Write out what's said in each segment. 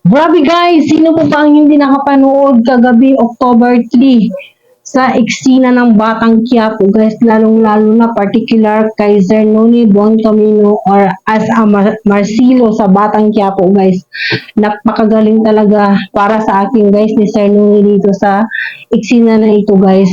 Grabe guys, sino po ba ang hindi nakapanood kagabi October 3 sa eksena ng Batang Quiapo guys, lalong-lalo na particular kay Zernoni Buang Camino or as a Mar- Marcelo sa Batang Quiapo guys. Napakagaling talaga para sa akin guys ni Zernoni dito sa eksena na ito guys.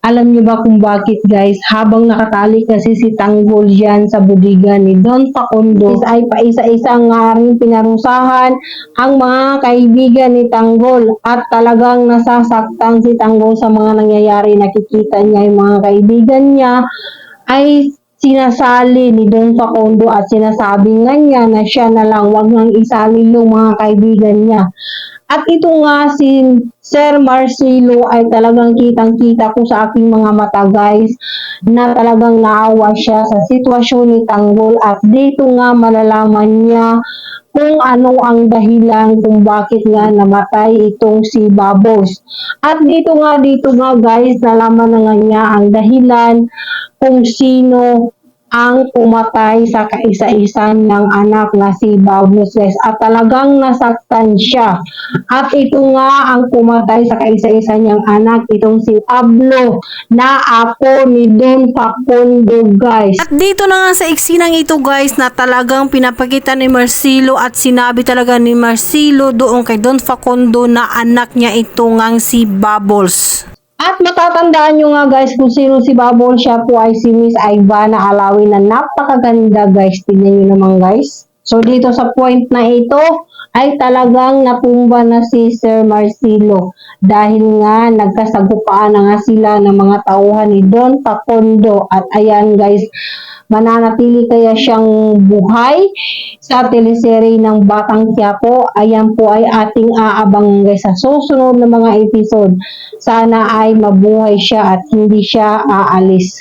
Alam niyo ba kung bakit guys? Habang nakatali kasi si Tanggol dyan sa budiga ni Don Facundo ay paisa-isa nga rin pinarusahan ang mga kaibigan ni Tanggol at talagang nasasaktan si Tanggol sa mga nangyayari. Nakikita niya yung mga kaibigan niya ay sinasali ni Don Facundo at sinasabi nga niya na siya na lang wag nang isali yung mga kaibigan niya. At ito nga si Sir Marcelo ay talagang kitang-kita ko sa aking mga mata guys na talagang naawa siya sa sitwasyon ni Tanggol at dito nga malalaman niya kung ano ang dahilan kung bakit nga namatay itong si Babos. At dito nga, dito nga guys, nalaman na nga niya ang dahilan kung sino ang pumatay sa kaisa-isa ng anak na si Babos guys. At talagang nasaktan siya. At ito nga ang pumatay sa kaisa-isa niyang anak, itong si Pablo na apo ni Don Facundo guys. At dito na nga sa eksinang ito guys na talagang pinapakita ni Marcelo at sinabi talaga ni Marcelo doon kay Don Facundo na anak niya ito ngang si Bubbles. At matatandaan nyo nga guys kung sino si Babol. Siya po ay si Miss Ivana Alawi na napakaganda guys. Tignan nyo naman guys. So dito sa point na ito ay talagang natumba na si Sir Marcelo dahil nga nagkasagupaan na nga sila ng mga tauhan ni Don Pacondo at ayan guys mananatili kaya siyang buhay sa teleserye ng Batang Quiapo. Ayan po ay ating aabangan guys sa susunod na mga episode. Sana ay mabuhay siya at hindi siya aalis.